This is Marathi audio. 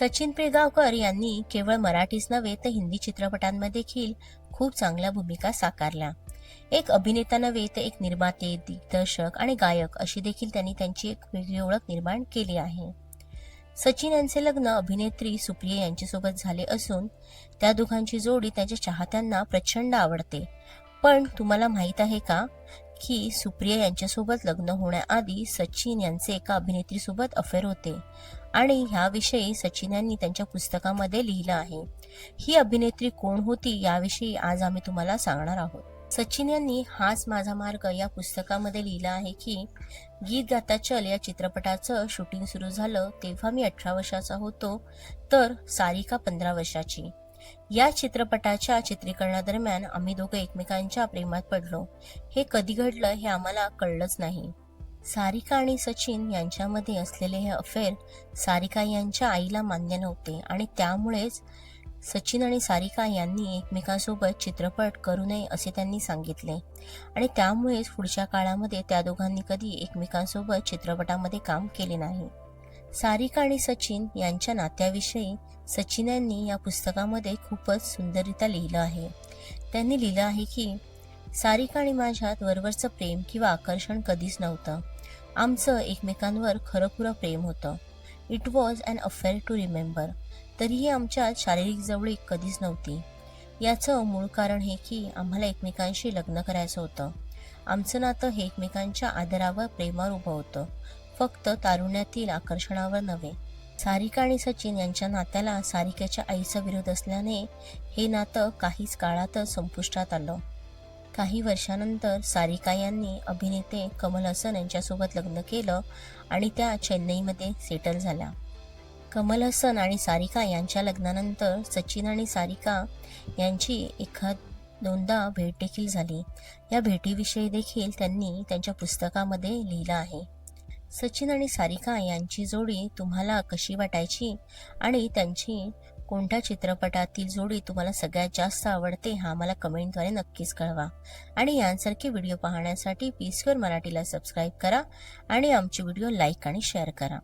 सचिन पिळगावकर यांनी केवळ मराठीच नव्हे तर हिंदी चित्रपटांमध्ये देखील खूप चांगल्या भूमिका साकारल्या एक अभिनेता नव्हे तर एक निर्माते दिग्दर्शक आणि गायक अशी देखील त्यांनी त्यांची एक वेगळी ओळख निर्माण केली आहे. सचिन यांचे लग्न अभिनेत्री सुप्रिया यांच्यासोबत झाले असून त्या दोघांची जोडी त्यांच्या चाहत्यांना प्रचंड आवडते. पण तुम्हाला माहीत आहे का? की सुप्रिया यांच्यासोबत लग्न होण्याआधी सचिन यांचे एका अभिनेत्रीसोबत अफेअर होते. आणि ह्याविषयी सचिन यांनी त्यांच्या पुस्तकामध्ये लिहिलं आहे. ही अभिनेत्री कोण होती याविषयी आज आम्ही तुम्हाला सांगणार आहोत. सचिन यांनी हाच माझा मार्ग या पुस्तकामध्ये लिहिलं आहे की गीत गाता चल या चित्रपटाचं शूटिंग सुरू झालं तेव्हा मी अठरा वर्षाचा होतो तर सारिका पंधरा वर्षाची. या चित्रपटाच्या चित्रीकरणादरम्यान आम्ही दोघं एकमेकांच्या प्रेमात पडलो. हे कधी घडलं हे आम्हाला कळलंच नाही. सारिका आणि सचिन यांच्यामध्ये असलेले हे अफेअर सारिका यांच्या आईला मान्य नव्हते आणि त्यामुळेच सचिन आणि सारिका यांनी एकमेकांसोबत चित्रपट करू नये असे त्यांनी सांगितले. आणि त्यामुळेच पुढच्या काळामध्ये त्या दोघांनी कधी एकमेकांसोबत चित्रपटामध्ये काम केले नाही. सारिका आणि सचिन यांच्या नात्याविषयी सचिन यांनी या पुस्तकामध्ये खूपच सुंदररित्या लिहिलं आहे. त्यांनी लिहिलं आहे की सारिका आणि माझ्यात वरवरचं प्रेम किंवा आकर्षण कधीच नव्हतं. आमचं एकमेकांवर खरंखुरं प्रेम होतं. It was an affair to remember तरीही आमच्यात शारीरिक जवळीक कधीच नव्हती. याचं मूळ कारण हे की आम्हाला एकमेकांशी लग्न करायचं होतं. आमचं नातं हे एकमेकांच्या आदरावर प्रेमावर उभं होतं. फक्त तारुण्यातील आकर्षणावर नव्हे. सारिका आणि सचिन यांच्या नात्याला सारिकाच्या आईचा विरोध असल्याने हे नातं काहीच काळातच संपुष्टात आलं. काही वर्षानंतर सारिका यांनी अभिनेते कमल हसन यांच्यासोबत लग्न केलं आणि त्या चेन्नईमध्ये सेटल झाल्या. कमल हसन आणि सारिका यांच्या लग्नानंतर सचिन आणि सारिका यांची एखाद दोनदा भेट देखील झाली. या भेटीविषयी देखील त्यांनी त्यांच्या पुस्तकामध्ये लिहिलं आहे. सचिन आणि सारिका यांची जोडी तुम्हाला कशी वाटायची? आणि त्यांची कोणत्या चित्रपटातील जोडी तुम्हाला सगळ्यात जास्त आवडते हा मला कमेंटद्वारे नक्कीच कळवा. आणि यांसारखे व्हिडिओ पाहण्यासाठी पीसवर मराठीला सबस्क्राईब करा आणि आमचे व्हिडिओ लाईक आणि शेअर करा.